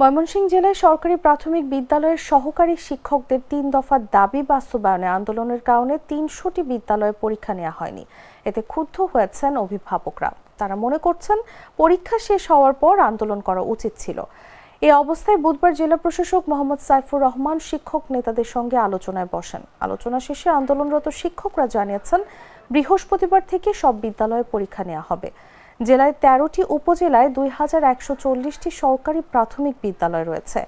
ময়মনসিংহ জেলায় সরকারি প্রাথমিক বিদ্যালয়ের সহকারী শিক্ষকদের তিন দফা দাবি বাস্তবায়নে আন্দোলনের কারণে তিনশোটি বিদ্যালয়ে পরীক্ষা নেওয়া হয়নি। এতে ক্ষুব্ধ হয়েছেন অভিভাবকরা। তারা মনে করছেন, পরীক্ষা শেষ হওয়ার পর আন্দোলন করা উচিত ছিল। এই অবস্থায় বুধবার জেলা প্রশাসক মোহাম্মদ সাইফুর রহমান শিক্ষক নেতাদের সঙ্গে আলোচনায় বসেন। আলোচনা শেষে আন্দোলনরত শিক্ষকরা জানিয়েছেন, বৃহস্পতিবার থেকে সব বিদ্যালয়ে পরীক্ষা নেওয়া হবে। জেলায় তেরোটি উপজেলায় দুই হাজার একশো চল্লিশটি সরকারি প্রাথমিক বিদ্যালয় রয়েছে।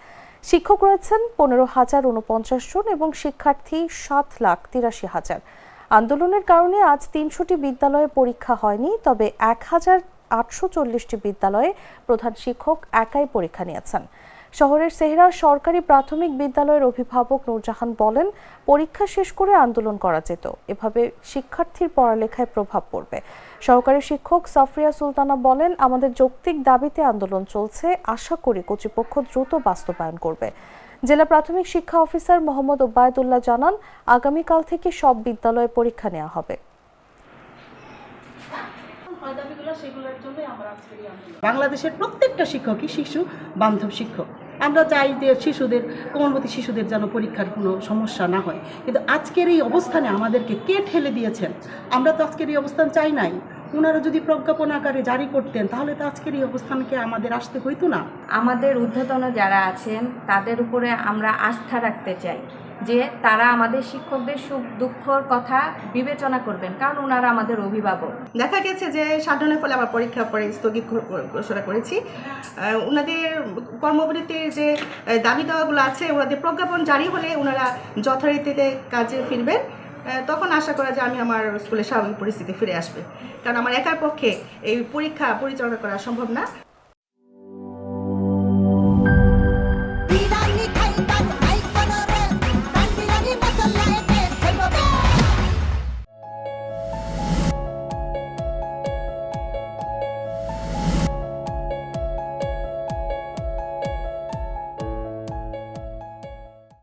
শিক্ষক রয়েছেন পনেরো হাজার উনপঞ্চাশ জন এবং শিক্ষার্থী সাত লাখ তিরাশি হাজার। আন্দোলনের কারণে আজ তিনশোটি বিদ্যালয়ে পরীক্ষা হয়নি, তবে এক হাজার আটশো চল্লিশটি বিদ্যালয়ে প্রধান শিক্ষক একাই পরীক্ষা নিয়েছেন। শহরের সেহরা সরকারি প্রাথমিক বিদ্যালয়ের অভিভাবক নূরজাহান বলেন, পরীক্ষা শেষ করে আন্দোলন করা যেত। এভাবে শিক্ষার্থীর পড়ালেখায় প্রভাব পড়বে। সহকারী শিক্ষক সাফরিয়া সুলতানা বলেন, আমাদের যৌক্তিক দাবিতে আন্দোলন চলছে। আশা করি কর্তৃপক্ষ দ্রুত বাস্তবায়ন করবে। জেলা প্রাথমিক শিক্ষা অফিসার মোহাম্মদ ওবায়দুল্লাহ জানান, আগামীকাল থেকে সব বিদ্যালয়ে পরীক্ষা নেওয়া হবে। বাংলাদেশের প্রত্যেকটা শিক্ষকই শিশু বান্ধব শিক্ষক। আমরা চাই যে শিশুদের কোমলমতি শিশুদের যেন পরীক্ষার কোনো সমস্যা না হয়। কিন্তু আজকের এই অবস্থানে আমাদেরকে কে ঠেলে দিয়েছেন? আমরা তো আজকের এই অবস্থান চাই নাই। ওনারা যদি প্রজ্ঞাপন আকারে জারি করতেন তাহলে তো আজকের এই অবস্থানকে আমাদের আসতে হইতো না। আমাদের ঊর্ধ্বতন যারা আছেন তাদের উপরে আমরা আস্থা রাখতে চাই। যে তারা আমাদের শিক্ষকদের সুখ, দুঃখর কথা বিবেচনা করবেন, কারণ ওনারা আমাদের অভিভাবক। দেখা গেছে যে শাটডাউনের ফলে আবার পরীক্ষা পরে স্থগিত ঘোষণা করেছি। ওনাদের কর্মবিরতির যে দাবি দেওয়াগুলো আছে ওনাদের প্রজ্ঞাপন জারি হলে ওনারা যথারীতিতে কাজে ফিরবেন। তখন আশা করা যে আমি আমার স্কুলের স্বাভাবিক পরিস্থিতি ফিরে আসবে। কারণ আমার একার পক্ষে এই পরীক্ষা পরিচালনা করা সম্ভব না।